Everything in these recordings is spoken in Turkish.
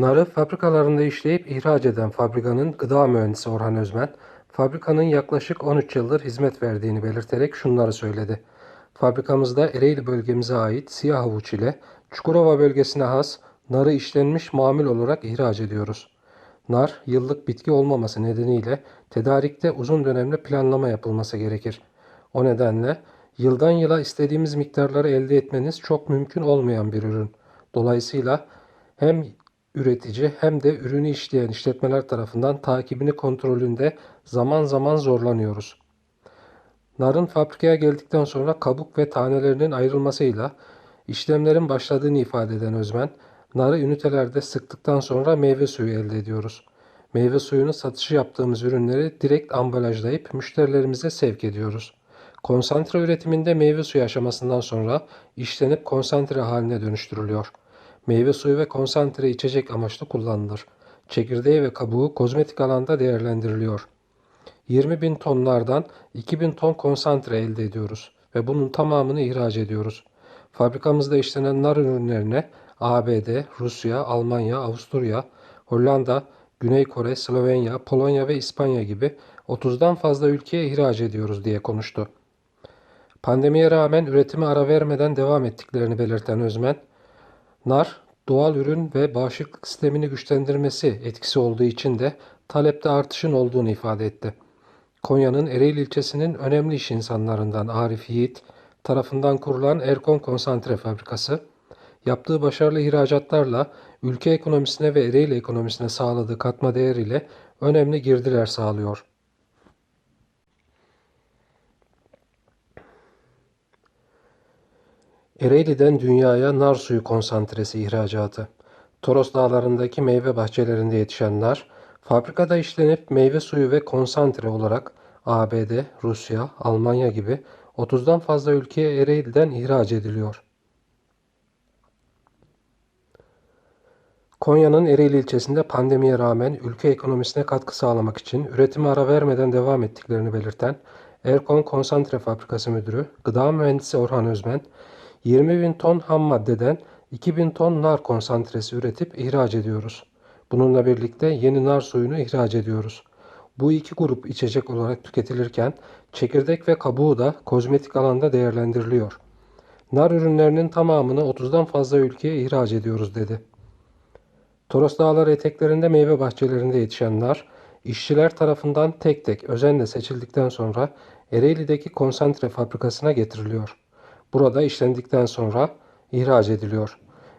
Narı fabrikalarında işleyip ihraç eden fabrikanın gıda mühendisi Orhan Özmen, fabrikanın yaklaşık 13 yıldır hizmet verdiğini belirterek şunları söyledi. Fabrikamızda Ereğli bölgemize ait siyah havuç ile Çukurova bölgesine has narı işlenmiş mamul olarak ihraç ediyoruz. Nar, yıllık bitki olmaması nedeniyle tedarikte uzun dönemli planlama yapılması gerekir. O nedenle yıldan yıla istediğimiz miktarları elde etmeniz çok mümkün olmayan bir ürün. Dolayısıyla hem üretici hem de ürünü işleyen işletmeler tarafından takibini kontrolünde zaman zaman zorlanıyoruz. Narın fabrikaya geldikten sonra kabuk ve tanelerinin ayrılmasıyla işlemlerin başladığını ifade eden Özmen, narı ünitelerde sıktıktan sonra meyve suyu elde ediyoruz. Meyve suyunu satışı yaptığımız ürünleri direkt ambalajlayıp müşterilerimize sevk ediyoruz. Konsantre üretiminde meyve suyu aşamasından sonra işlenip konsantre haline dönüştürülüyor. Meyve suyu ve konsantre içecek amaçlı kullanılır. Çekirdeği ve kabuğu kozmetik alanda değerlendiriliyor. 20 bin tonlardan 2000 ton konsantre elde ediyoruz ve bunun tamamını ihraç ediyoruz. Fabrikamızda işlenen nar ürünlerine ABD, Rusya, Almanya, Avusturya, Hollanda, Güney Kore, Slovenya, Polonya ve İspanya gibi 30'dan fazla ülkeye ihraç ediyoruz diye konuştu. Pandemiye rağmen üretime ara vermeden devam ettiklerini belirten Özmen, nar, doğal ürün ve bağışıklık sistemini güçlendirmesi etkisi olduğu için de talepte artışın olduğunu ifade etti. Konya'nın Ereğli ilçesinin önemli iş insanlarından Arif Yiğit tarafından kurulan Erkon Konsantre Fabrikası, yaptığı başarılı ihracatlarla ülke ekonomisine ve Ereğli ekonomisine sağladığı katma değer ile önemli girdiler sağlıyor. Ereğli'den dünyaya nar suyu konsantresi ihracatı. Toros Dağları'ndaki meyve bahçelerinde yetişen nar, fabrikada işlenip meyve suyu ve konsantre olarak ABD, Rusya, Almanya gibi 30'dan fazla ülkeye Ereğli'den ihraç ediliyor. Konya'nın Ereğli ilçesinde pandemiye rağmen ülke ekonomisine katkı sağlamak için üretime ara vermeden devam ettiklerini belirten Erkon Konsantre Fabrikası Müdürü, Gıda Mühendisi Orhan Özmen, 20 bin ton ham maddeden 2 bin ton nar konsantresi üretip ihraç ediyoruz. Bununla birlikte yeni nar suyunu ihraç ediyoruz. Bu iki grup içecek olarak tüketilirken çekirdek ve kabuğu da kozmetik alanda değerlendiriliyor. Nar ürünlerinin tamamını 30'dan fazla ülkeye ihraç ediyoruz dedi. Toros Dağları eteklerinde meyve bahçelerinde yetişen nar, işçiler tarafından tek tek özenle seçildikten sonra Ereğli'deki konsantre fabrikasına getiriliyor. Burada işlendikten sonra ihraç ediliyor.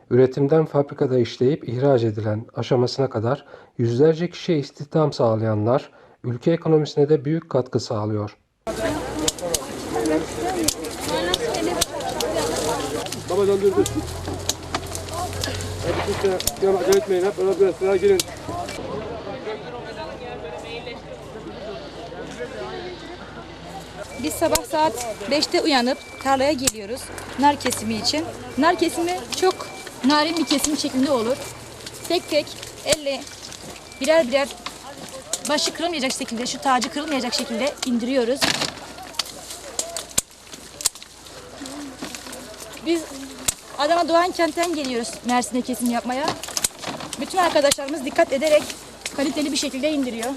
Üretimden fabrikada işleyip ihraç edilen aşamasına kadar yüzlerce kişiye istihdam sağlayanlar ülke ekonomisine de büyük katkı sağlıyor. Babacan dur dur. Hadi yan acele etmeyin. Hep beraber sıraya girin. Biz sabah saat 5'te uyanıp tarlaya geliyoruz nar kesimi için. Nar kesimi çok narin bir kesim şeklinde olur. Tek tek elle birer birer başı kırılmayacak şekilde, şu tacı kırılmayacak şekilde indiriyoruz. Biz Adana Doğan kentten geliyoruz Mersin'e kesim yapmaya. Bütün arkadaşlarımız dikkat ederek kaliteli bir şekilde indiriyor.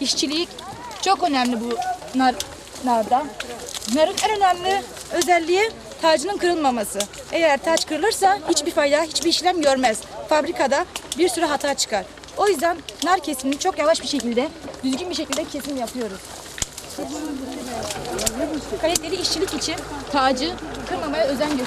İşçilik çok önemli bu nar, narda. Narın en önemli özelliği tacının kırılmaması. Eğer taç kırılırsa hiçbir fayda, hiçbir işlem görmez. Fabrikada bir sürü hata çıkar. O yüzden nar kesimini çok yavaş bir şekilde, düzgün bir şekilde kesim yapıyoruz. Kaliteli işçilik için tacı kırmamaya özen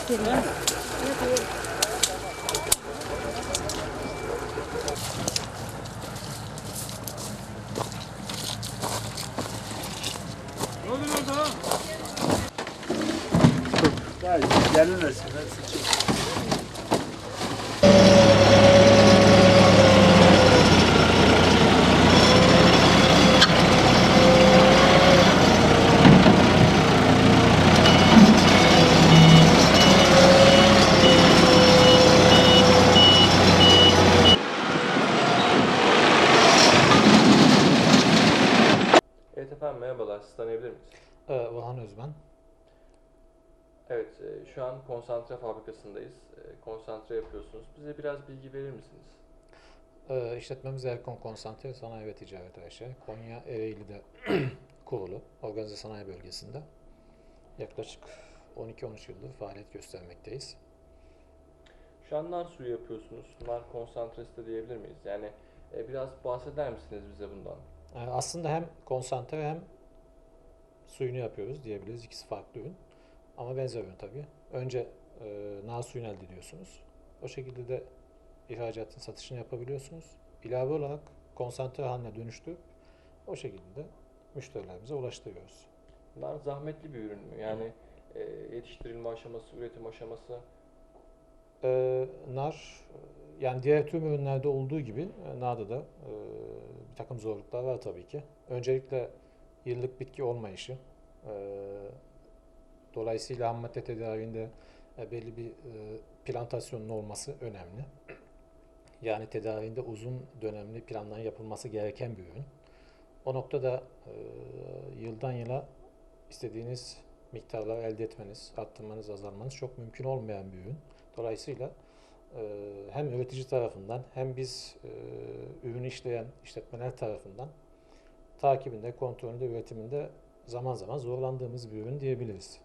Evet efendim merhabalar. Sizi tanıyabilir miyiz? Ee, Orhan Özben. 20 yıldır bu Evet, e, şu an konsantre fabrikasındayız. E, Konsantre yapıyorsunuz. Bize biraz bilgi verir misiniz? Ee, işletmemiz Erkon Konsantre Sanayi ve Ticaret AŞ. Konya Ereğli'de kurulu. Organize sanayi bölgesinde. Yaklaşık 12-13 yıldır faaliyet göstermekteyiz. Şu an nar suyu yapıyorsunuz. Nar konsantresi de diyebilir miyiz? Yani e, biraz bahseder misiniz bize bundan? Ee, aslında hem konsantre hem suyunu yapıyoruz diyebiliriz. İkisi farklı ürün. Ama benzer ürün tabii. Önce e, nar suyunu elde ediyorsunuz. O şekilde de ihracatın satışını yapabiliyorsunuz. İlave olarak konsantre haline dönüştürüp o şekilde de müşterilerimize ulaştırıyoruz. Nar zahmetli bir ürün mü? Yani e, yetiştirilme aşaması, üretim aşaması. Ee, nar e, yani diğer tüm ürünlerde olduğu gibi e, narda da e, bir takım zorluklar var tabii ki. Öncelikle yıllık bitki olmayışı. e, dolayısıyla ham madde tedariğinde e, belli bir e, plantasyonun olması önemli. Yani tedariğinde uzun dönemli planların yapılması gereken bir ürün. O noktada e, yıldan yıla istediğiniz miktarlar elde etmeniz, arttırmanız, azalmanız çok mümkün olmayan bir ürün. Dolayısıyla hem üretici tarafından hem biz ürünü işleyen işletmeler tarafından takibinde, kontrolünde, üretiminde zaman zaman zorlandığımız bir ürün diyebiliriz.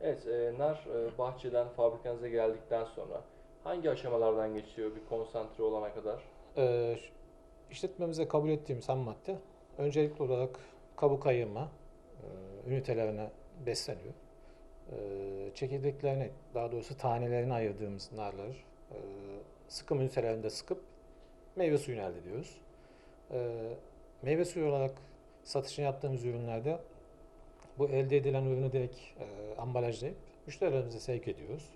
Evet, e, nar e, bahçeden fabrikanıza geldikten sonra hangi aşamalardan geçiyor bir konsantre olana kadar? Ee, işletmemize kabul ettiğimiz ham madde öncelikli olarak kabuk ayırma e, ünitelerine besleniyor. Ee, çekirdeklerini, daha doğrusu tanelerini ayırdığımız narları e, sıkım ünitelerinde sıkıp meyve suyunu elde ediyoruz. Ee, meyve suyu olarak satışını yaptığımız ürünlerde bu elde edilen ürünü direkt e, ambalajlayıp müşterilerimize sevk ediyoruz.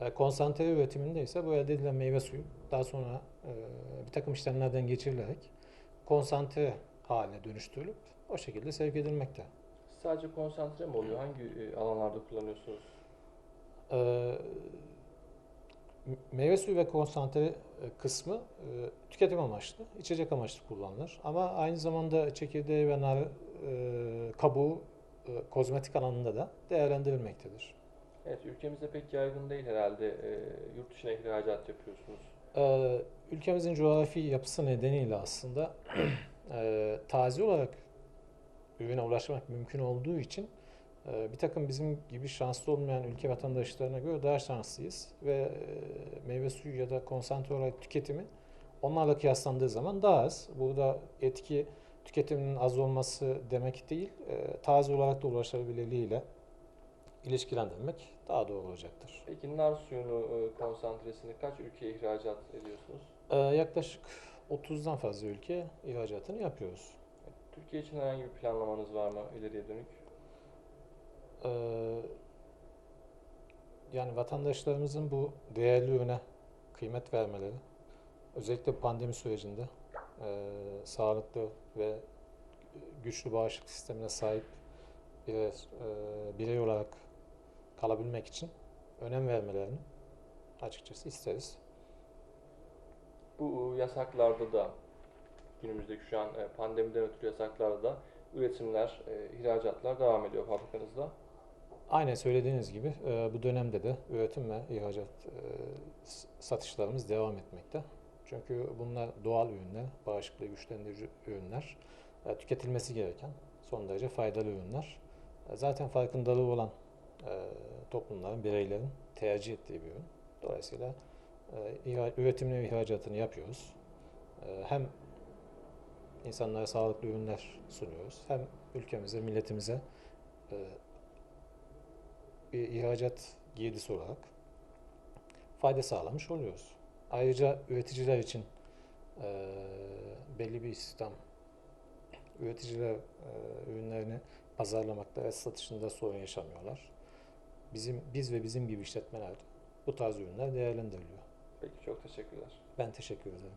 E, konsantre üretiminde ise bu elde edilen meyve suyu daha sonra e, bir takım işlemlerden geçirilerek konsantre haline dönüştürülüp o şekilde sevk edilmekte. Sadece konsantre mi oluyor? Hangi e, alanlarda kullanıyorsunuz? E, meyve suyu ve konsantre e, kısmı e, tüketim amaçlı, içecek amaçlı kullanılır. Ama aynı zamanda çekirdeği ve nar e, kabuğu kozmetik alanında da değerlendirilmektedir. Evet, ülkemizde pek yaygın değil herhalde. E, yurt dışına ihracat yapıyorsunuz. Ee, ülkemizin coğrafi yapısı nedeniyle aslında e, taze olarak ürüne ulaşmak mümkün olduğu için e, bir takım bizim gibi şanslı olmayan ülke vatandaşlarına göre daha şanslıyız ve e, meyve suyu ya da konsantre olarak tüketimi onlarla kıyaslandığı zaman daha az. Burada etki tüketiminin az olması demek değil, e, taze olarak da ulaşılabilirliğiyle ilişkilendirmek daha doğru olacaktır. Peki nar suyunu, e, konsantresini kaç ülkeye ihracat ediyorsunuz? Ee, yaklaşık 30'dan fazla ülke ihracatını yapıyoruz. Türkiye için herhangi bir planlamanız var mı ileriye dönük? Ee, yani vatandaşlarımızın bu değerli ürüne kıymet vermeleri, özellikle pandemi sürecinde e, sağlıklı ve güçlü bağışıklık sistemine sahip birer, e, birey olarak kalabilmek için önem vermelerini açıkçası isteriz. Bu yasaklarda da günümüzdeki şu an e, pandemiden ötürü yasaklarda da üretimler, e, ihracatlar devam ediyor fabrikanızda. Aynen söylediğiniz gibi e, bu dönemde de üretim ve ihracat e, satışlarımız devam etmekte. Çünkü bunlar doğal ürünler, bağışıklığı güçlendirici ürünler, e, tüketilmesi gereken son derece faydalı ürünler. E, Zaten farkındalığı olan e, toplumların, bireylerin tercih ettiği bir ürün. Dolayısıyla üretimini ve ihracatını yapıyoruz. Hem insanlara sağlıklı ürünler sunuyoruz, hem ülkemize, milletimize bir ihracat girdisi olarak fayda sağlamış oluyoruz. Ayrıca üreticiler için eee, belli bir istihdam, üreticiler eee, ürünlerini pazarlamakta ve satışında sorun yaşamıyorlar. Bizim biz ve bizim gibi işletmeler bu tarz ürünler değerlendiriliyor. Peki çok teşekkürler. Ben teşekkür ederim.